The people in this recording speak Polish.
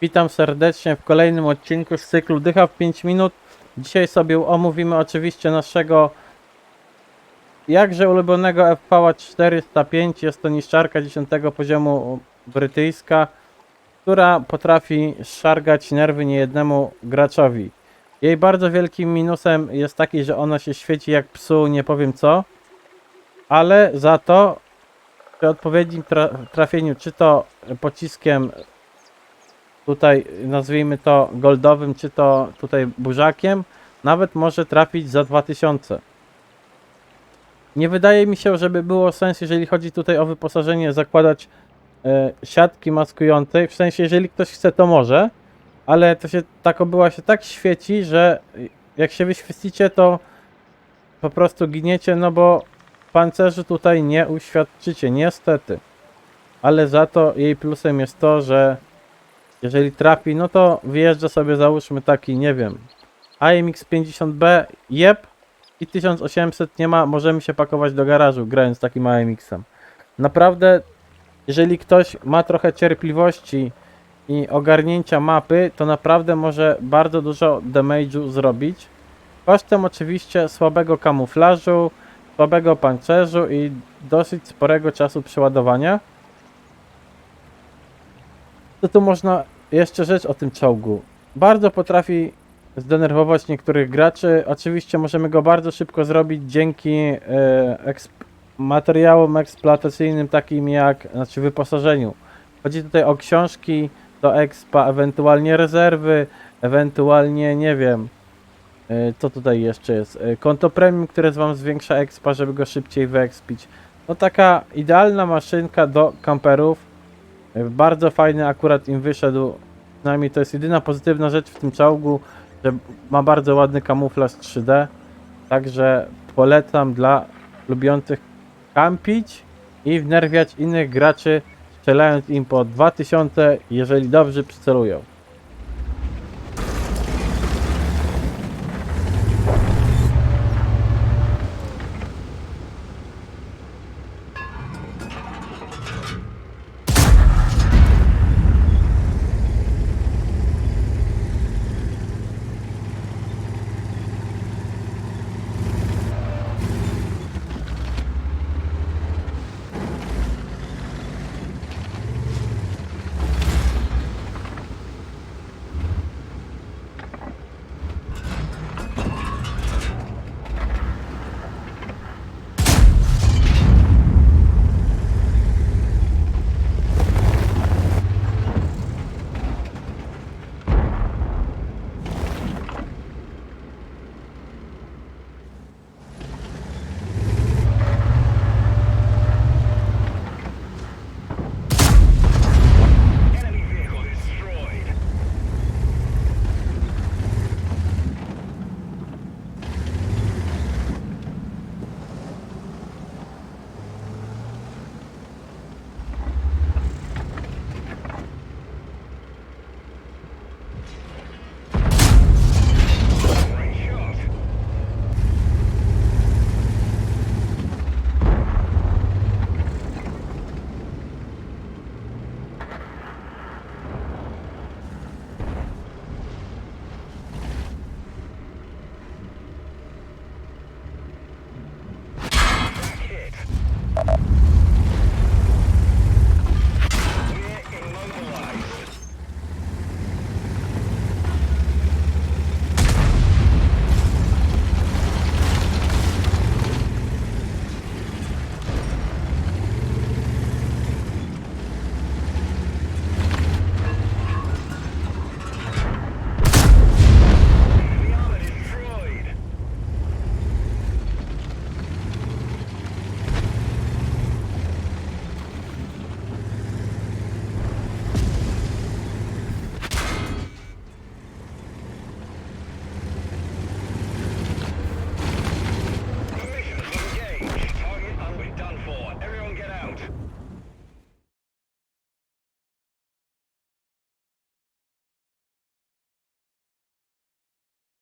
Witam serdecznie w kolejnym odcinku z cyklu Dycha w 5 minut. Dzisiaj sobie omówimy oczywiście naszego jakże ulubionego FV 405. Jest to niszczarka 10 poziomu brytyjska, która potrafi szargać nerwy niejednemu graczowi. Jej bardzo wielkim minusem jest taki, że ona się świeci jak psu, nie powiem co, ale za to przy odpowiednim tra trafieniu, czy to pociskiem tutaj nazwijmy to goldowym, czy to tutaj burzakiem, nawet może trafić za 2000. Nie wydaje mi się, żeby było sens, jeżeli chodzi tutaj o wyposażenie, zakładać e, siatki maskującej. W sensie, jeżeli ktoś chce, to może, ale to się ta kobyła się tak świeci, że jak się wyświecicie, to po prostu giniecie, no bo pancerzy tutaj nie uświadczycie, niestety. Ale za to jej plusem jest to, że jeżeli trafi, no to wyjeżdża sobie załóżmy taki, nie wiem, AMX 50B, jeb i 1800 nie ma, możemy się pakować do garażu grając takim AMX-em. Naprawdę, jeżeli ktoś ma trochę cierpliwości i ogarnięcia mapy, to naprawdę może bardzo dużo damage'u zrobić. Kosztem oczywiście słabego kamuflażu, słabego pancerzu i dosyć sporego czasu przeładowania. To tu można jeszcze rzecz o tym czołgu. Bardzo potrafi zdenerwować niektórych graczy. Oczywiście możemy go bardzo szybko zrobić dzięki e, eksp materiałom eksploatacyjnym takim jak, znaczy wyposażeniu. Chodzi tutaj o książki do expa, ewentualnie rezerwy, ewentualnie nie wiem, e, co tutaj jeszcze jest. E, konto premium, które wam zwiększa expa, żeby go szybciej wyekspić. No taka idealna maszynka do kamperów. Bardzo fajny akurat im wyszedł. Przynajmniej to jest jedyna pozytywna rzecz w tym czołgu, że ma bardzo ładny kamuflaż 3D. Także polecam dla lubiących kampić i wnerwiać innych graczy, strzelając im po 2000, jeżeli dobrze przycelują.